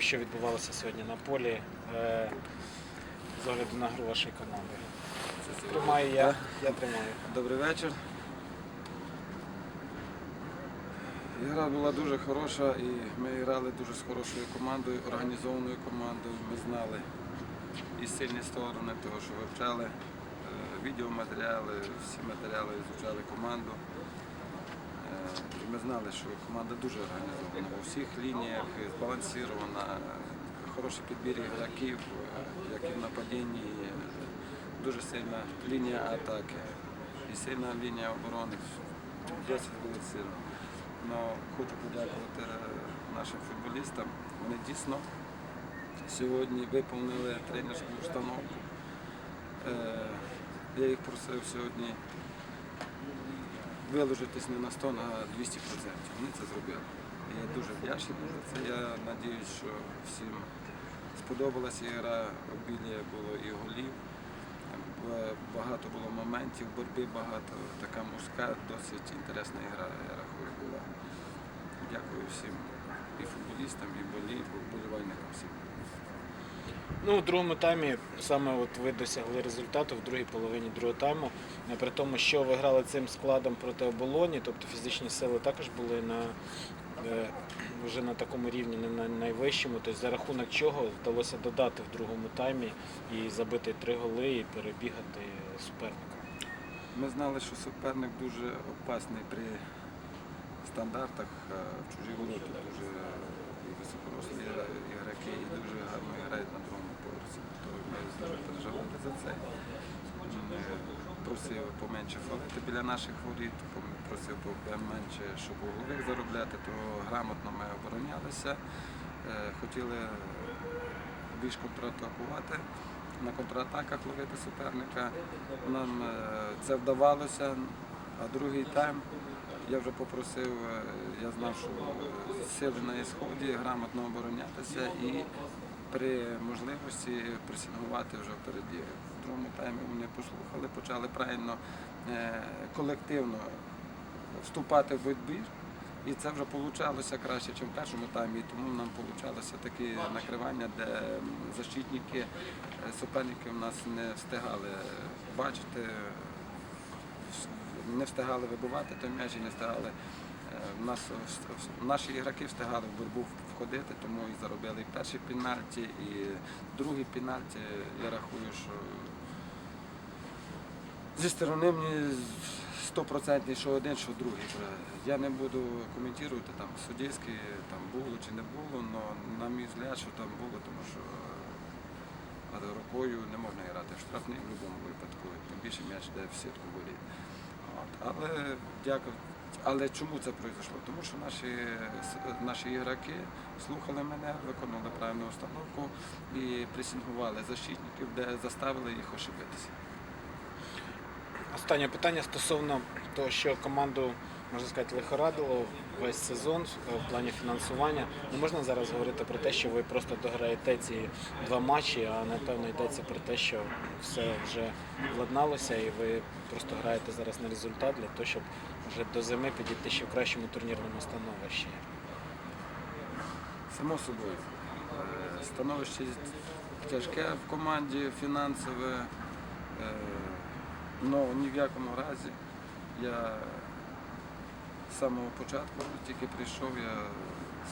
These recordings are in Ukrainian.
Що відбувалося сьогодні на полі е, з огляду на гру вашої команди? Тримаю я, я тримаю. Добрий вечір. Гра була дуже хороша і ми грали дуже з хорошою командою, організованою командою. Ми знали і сильні сторони того, що вивчали е, відеоматеріали, всі матеріали вивчали команду. Ми знали, що команда дуже організована у всіх лініях, збалансована, хороший підбір ігроків, як і в нападінні, дуже сильна лінія атаки і сильна лінія оборони. Досить було сильно. Но хочу подякувати нашим футболістам. Вони дійсно сьогодні виповнили тренерську установку. Е, Я їх просив сьогодні виложитись не на 100, а 200%. Вони це зробили. Я дуже вдячний за це. Я сподіваюся, що всім сподобалася гра, обілля було і голів. Багато було моментів, боротьби багато, така мужська, досить інтересна гра, я рахую, була. Дякую всім і футболістам, і болі, вболівальникам всім. Ну, у другому таймі саме от ви досягли результату в другій половині другого тайму. Е, При тому, що ви грали цим складом проти оболоні, тобто фізичні сили також були на е, вже на такому рівні, не на найвищому. Тобто за рахунок чого вдалося додати в другому таймі і забити три голи і перебігати суперника. Ми знали, що суперник дуже опасний при стандартах е, в чужі ворота. Дуже високорослі ігроки і дуже гарно грають на другому поверсі. То переживали за це. Просив поменше фалити біля наших воріт, просив поменше, щоб углових заробляти, то грамотно ми оборонялися. Е, Хотіли більш контратакувати, на контратаках ловити суперника. Нам е, це вдавалося, а другий тайм я вже попросив, е, я знав, що сили на ісході, грамотно оборонятися і при можливості пресингувати вже впереді. В другому таймі вони послухали, почали правильно е, колективно вступати в боротьбі. І це вже вийшло краще, ніж в першому таймі. І тому нам вийшло такі накривання, де защитники, е, суперники в нас не встигали бачити, не встигали вибивати той м'яч і не встигали. Нас, наші ігроки встигали в боротьбу входити, тому і заробили і перший пенальті, і другий пенальті. Я рахую, що зі сторони мені стопроцентний, що один, що другий. Я не буду коментувати там суддівські, там було чи не було, але на мій взгляд, що там було, тому що е, рукою не можна грати в штрафний в будь-якому випадку, тим більше м'яч йде в сітку боліт. От. Але дякую. Але чому це пройшло? Тому що наші, наші ігроки слухали мене, виконали правильну установку і присінгували защитників, де заставили їх ошибитися. Останнє питання стосовно того, що команду, можна сказати, лихорадило весь сезон е, в плані фінансування. Не можна зараз говорити про те, що ви просто дограєте ці два матчі, а напевно йдеться про те, що все вже владналося і ви просто граєте зараз на результат для того, щоб вже до зими підійти ще в кращому турнірному становищі. Само собою. Е, Становище тяжке в команді, фінансове. але ні в якому разі я з самого початку тільки прийшов, я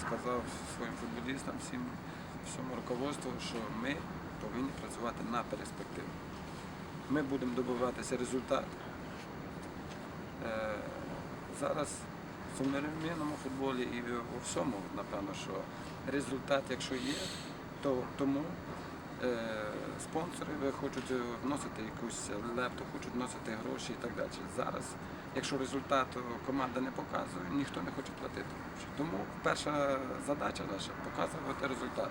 сказав своїм футболістам, всім всьому руководству, що ми повинні працювати на перспективу. Ми будемо добиватися результату. Е, Зараз в сумнівному футболі і у всьому, напевно, що результат, якщо є, то тому спонсори хочуть вносити якусь лепту, хочуть вносити гроші і так далі. Зараз, якщо результат команда не показує, ніхто не хоче платити. Тому перша задача наша показувати результат.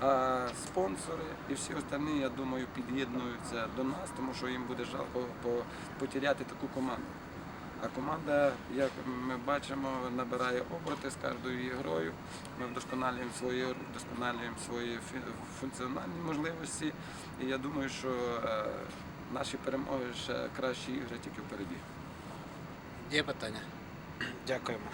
А спонсори і всі остальні, я думаю, під'єднуються до нас, тому що їм буде жалко потеряти таку команду. А команда, як ми бачимо, набирає оберти з кожною ігрою. Ми вдосконалюємо свої, вдосконалюємо свої функціональні можливості. І я думаю, що е, наші перемоги ще кращі ігри тільки впереді. Є питання? Дякуємо.